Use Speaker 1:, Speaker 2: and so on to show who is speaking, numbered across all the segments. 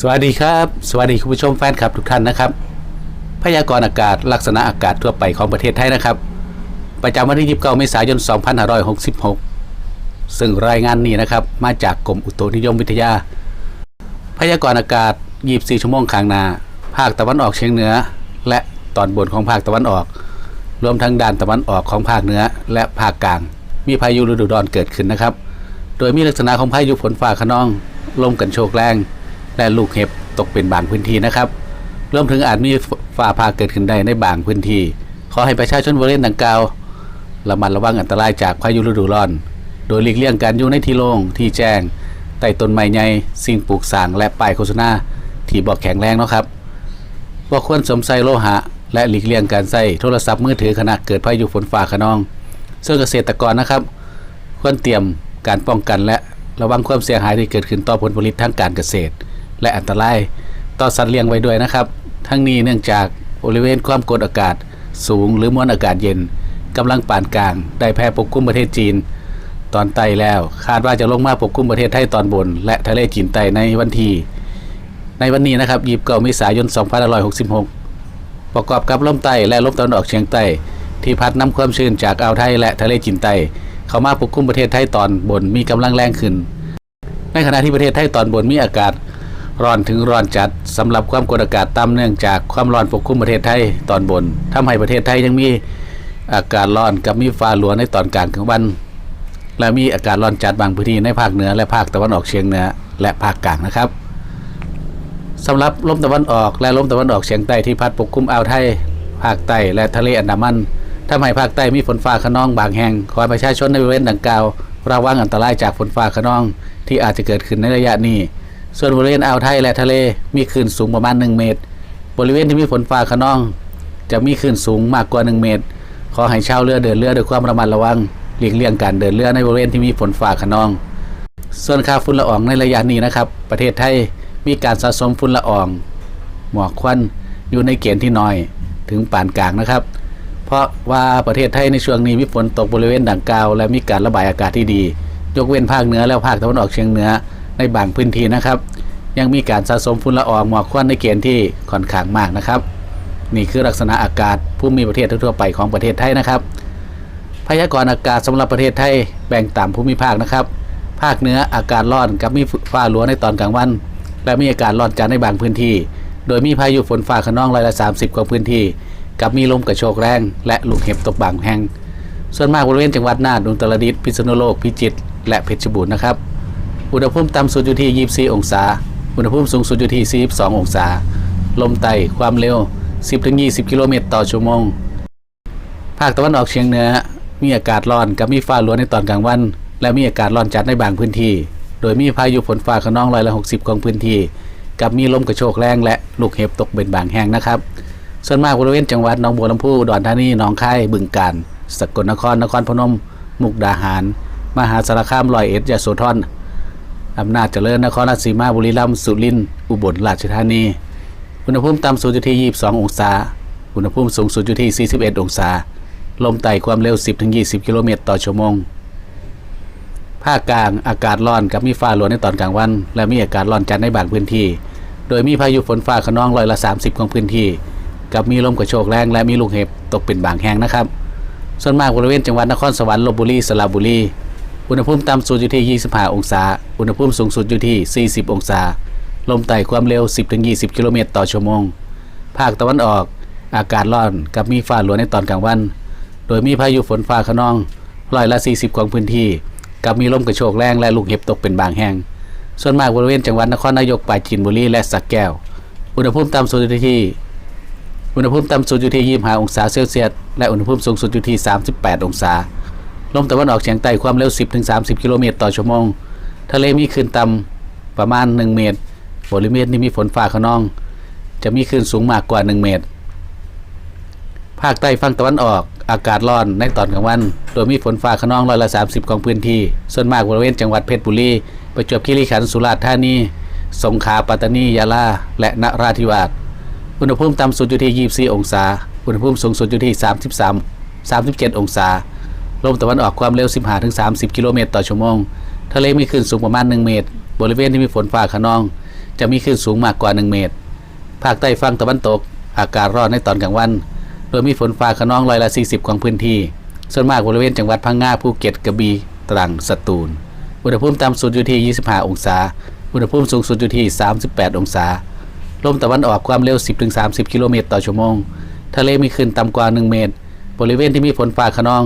Speaker 1: สวัสดีครับ สวัสดีคุณผู้ชมแฟนคลับทุกท่านนะครับ พยากรณ์อากาศลักษณะอากาศทั่วไปของประเทศไทยนะครับ ประจำวันที่29เมษายน 2566 ซึ่งรายงานนี้นะครับ มาจากกรมอุตุนิยมวิทยา พยากรณ์อากาศ 24 ชั่วโมงข้างหน้า ภาคตะวันออกเฉียงเหนือ และตอนบนของภาคตะวันออก รวมทั้งด้านตะวันออกของภาคเหนือ และภาคกลาง มีพายุฤดูร้อนเกิดขึ้นนะครับ โดยมีลักษณะของพายุฝนฟ้าขนอง ลมกันโชกแรง และลูกเห็บตกเป็นบางพื้นที่นะครับรวมถึงอาจมีฟ้าผ่าเกิดขึ้นได้ในบางพื้นที่ ขอให้ประชาชนบริเวณดังกล่าวระมัดระวังอันตรายจากพายุฤดูร้อน โดยหลีกเลี่ยงการอยู่ในที่โล่งที่แจ้งใต้ต้นไม้ใหญ่สิ่งปลูกสร้างและป้ายโฆษณาที่บอกแข็งแรงนะครับว่าควรสวมใส่โลหะ และหลีกเลี่ยงการใส่โทรศัพท์มือถือขณะเกิดพายุฝนฟ้าขนอง ส่วนเกษตรกรนะครับ ควรเตรียมการป้องกันและระวังความเสียหายที่เกิดขึ้นต่อผลผลิตทางการเกษตร และอันตรายต่อสัตว์เลี้ยงไว้ด้วยนะครับ ทั้งนี้เนื่องจากบริเวณความกดอากาศสูงหรือมวลอากาศเย็นกำลังปานกลาง ได้แผ่ปกคลุมประเทศจีน ตอนใต้แล้วคาดว่าจะลงมาปกคลุมประเทศไทยตอนบน และทะเลจีนใต้ในวันที่ในวันนี้นะครับยีบเก้าเมษายน2566 ประกอบกับลมใต้และลมตะวันออกเฉียงใต้ ที่พัดนำความชื้นจากอ่าวไทยและทะเลจีนใต้เข้ามาปกคลุมประเทศไทยตอนบนมีกำลังแรงขึ้น ในขณะที่ประเทศไทยตอนบนมีอากาศ ร้อนถึงร้อนจัดสำหรับความกดอากาศต่ำเนื่องจากความร้อนปกคลุมประเทศไทยตอนบนทำให้ประเทศไทยยังมีอากาศร้อนกับมีฟ้าหลวในตอนกลางของวัน และมีอากาศร้อนจัดบางพื้นที่ในภาคเหนือและภาคตะวันออกเฉียงเหนือและภาคกลางนะครับสำหรับลมตะวันออกและลมตะวันออกเฉียงใต้ที่พัดปกคลุมอ่าวไทย ภาคใต้และทะเลอันดามันทำให้ภาคใต้มีฝนฟ้าขนองบางแห่งขอให้ประชาชนในบริเวณดังกล่าวระวังอันตรายจากฝนฟ้าขนองที่อาจจะเกิดขึ้นในระยะนี้ ส่วนบริเวณอ่าวไทยและทะเลมีคลื่นสูงประมาณ 1 เมตร บริเวณที่มีฝนฟ้าขนอง จะมีคลื่นสูงมากกว่า 1 เมตร ขอให้ชาวเรือเดินเรือด้วยความระมัดระวังหลีกเลี่ยงการเดินเรือในบริเวณที่มีฝนฟ้าขนอง ส่วนค่าฝุ่นละอองในระยะนี้นะครับ ประเทศไทยมีการสะสมฝุ่นละออง หมอกควันอยู่ในเกณฑ์ที่น้อยถึงปานกลางนะครับ เพราะว่าประเทศไทยในช่วงนี้มีฝนตกบริเวณดังกล่าว และมีการระบายอากาศที่ดี ยกเว้นภาคเหนือและภาคตะวันออกเฉียงเหนือ ในบางพื้นที่นะครับ ยังมีการสะสมฝุ่นละอองหมอกควันในเกณฑ์ที่ค่อนข้างมากนะครับ นี่คือลักษณะอากาศภูมิประเทศทั่วๆไปของประเทศไทยนะครับ พยากรณ์อากาศสำหรับประเทศไทยแบ่งตามภูมิภาคนะครับ ภาคเหนืออากาศร้อนกับมีฟ้าหลัวในตอนกลางวัน และมีอากาศร้อนจัดในบางพื้นที่ โดยมีพายุฝนฟ้าขนองร้อยละ 30กว่าพื้นที่ กับมีลมกระโชกแรง และลูกเห็บตกบางแห่งส่วนมากบริเวณจังหวัดน่านอุตรดิตถ์พิษณุโลกพิจิตรและเพชรบูรณ์นะครับ อุณหภูมิต่ำสุดอยู่ที่ 24 องศา อุณหภูมิสูงสุดอยู่ที่ 42 องศา ลมไต่ความเร็ว 10-20 กิโลเมตรต่อชั่วโมง ภาคตะวันออกเฉียงเหนือ มีอากาศร้อนกับมีฟ้าหลวในตอนกลางวัน และมีอากาศร้อนจัดในบางพื้นที่ โดยมีพายุฝนฟ้าขนองร้อยละ 60 ของพื้นที่ กับมีลมกระโชกแรงและลูกเห็บตกเป็นบางแห่งนะครับ ส่วนมากบริเวณจังหวัดหนองบัวลำพูดอนธานีหนองคายบึงกาฬสกลนครนครพนม มุกดาหาร มหาสารคามร้อยเอ็ดยโสธร อำนาจเจริญนครราชสีมาบุรีรัมย์สุรินทร์อุบลราชธานี อุณหภูมิต่ำสุดอยู่ที่ 22 องศา อุณหภูมิสูงสุดอยู่ที่ 41 องศา ลมไต่ความเร็ว 10-20 กิโลเมตรต่อชั่วโมง ภาคกลางอากาศร้อนกับมีฟ้าหลวในตอนกลางวัน และมีอากาศร้อนจัดในบางพื้นที่ โดยมีพายุฝนฟ้าขนองร้อยละ 30 ของพื้นที่ กับมีลมกระโชกแรงและมีลูกเห็บตกเป็นบางแห่งนะครับ ส่วนมากบริเวณจังหวัดนครสวรรค์ลบบุรีสระบุรี อุณหภูมิต่ำสุดอยู่ที่ 25 องศา อุณหภูมิสูงสุดอยู่ที่ 40 องศา ลมไต่ความเร็ว 10-20 กิโลเมตรต่อชั่วโมง ภาคตะวันออก อากาศร้อนกับมีฟ้าหลวในตอนกลางวัน โดยมีพายุฝนฟ้าขนองร้อยละ 40 ของพื้นที่ กับมีลมกระโชกแรงและลูกเห็บตกเป็นบางแห่ง ส่วนมากบริเวณจังหวัดนครนายกปราจีนบุรีและสักแก้ว อุณหภูมิต่ำสุดอยู่ที่ อุณหภูมิต่ำสุดอยู่ที่ 25 องศาเซลเซียส และอุณหภูมิสูงสุดอยู่ที่ 38 องศา ลมตะวันออกเฉียงใต้ความเร็ว 10-30 กิโลเมตรต่อชั่วโมง ทะเลมีคลื่นต่ำประมาณ 1 เมตร บริเวณที่มีฝนฟ้าขนอง จะมีคลื่นสูงมากกว่า 1 เมตร ภาคใต้ฝั่งตะวันออกอากาศร้อนในตอนกลางวัน โดยมีฝนฟ้าขนองร้อยละ30 ของพื้นที่ ส่วนมากบริเวณจังหวัดเพชรบุรี ประจวบคีรีขันธ์ สุราษฎร์ธานี สงขลา ปัตตานี ยะลา และนราธิวาส อุณหภูมิต่ำสุดอยู่ที่ 24 องศา อุณหภูมิสูงสุดอยู่ที่ 33 37 องศา ลมตะวันออกความเร็ว 15-30 กิโลเมตรต่อชั่วโมง ทะเลมีคลื่นสูงประมาณ 1 เมตร บริเวณที่มีฝนฟ้าขนอง จะมีคลื่นสูงมากกว่า 1 เมตร ภาคใต้ฝั่งตะวันตก อากาศร้อนในตอนกลางวัน โดยมีฝนฟ้าขนองร้อยละ 40 ของพื้นที่ ส่วนมากบริเวณจังหวัดพังงา ภูเก็ต กระบี่ ตรัง สตูล อุณหภูมิต่ำสุดอยู่ที่ 25 องศา อุณหภูมิสูงสุดอยู่ที่ 38 องศา ลมตะวันออกความเร็ว 10-30 กิโลเมตรต่อชั่วโมง ทะเลมีคลื่นต่ำกว่า 1 เมตร บริเวณที่มีฝนฟ้าขนอง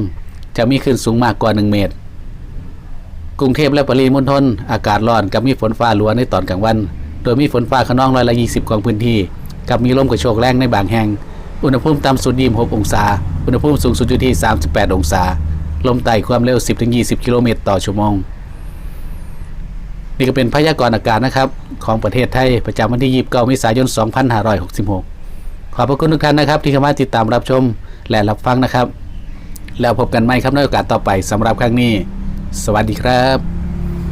Speaker 1: จะมีคลื่นสูงมากกว่า 1 เมตร กรุงเทพและปริมณฑลอากาศร้อนกับมีฝนฟ้าหลัวในตอนกลางวัน โดยมีฝนฟ้าขนองร้อยละ20 ของพื้นที่ กับมีลมกระโชกแรงในบางแห่ง อุณหภูมิต่ำสุด26องศา อุณหภูมิสูงสุดอยู่ที่ 38 องศา ลมไต่ความเร็ว 10-20 กิโลเมตรต่อชั่วโมงนี่ก็เป็นพยากรณ์อากาศนะครับ ของประเทศไทย ประจำวันที่ 29เมษายน 2566 ขอบพระคุณทุกท่านนะครับ ที่เข้ามาติดตามรับชมและรับฟังนะครับ แล้วพบกันใหม่ครับในโอกาสต่อไปสำหรับครั้งนี้ สวัสดีครับ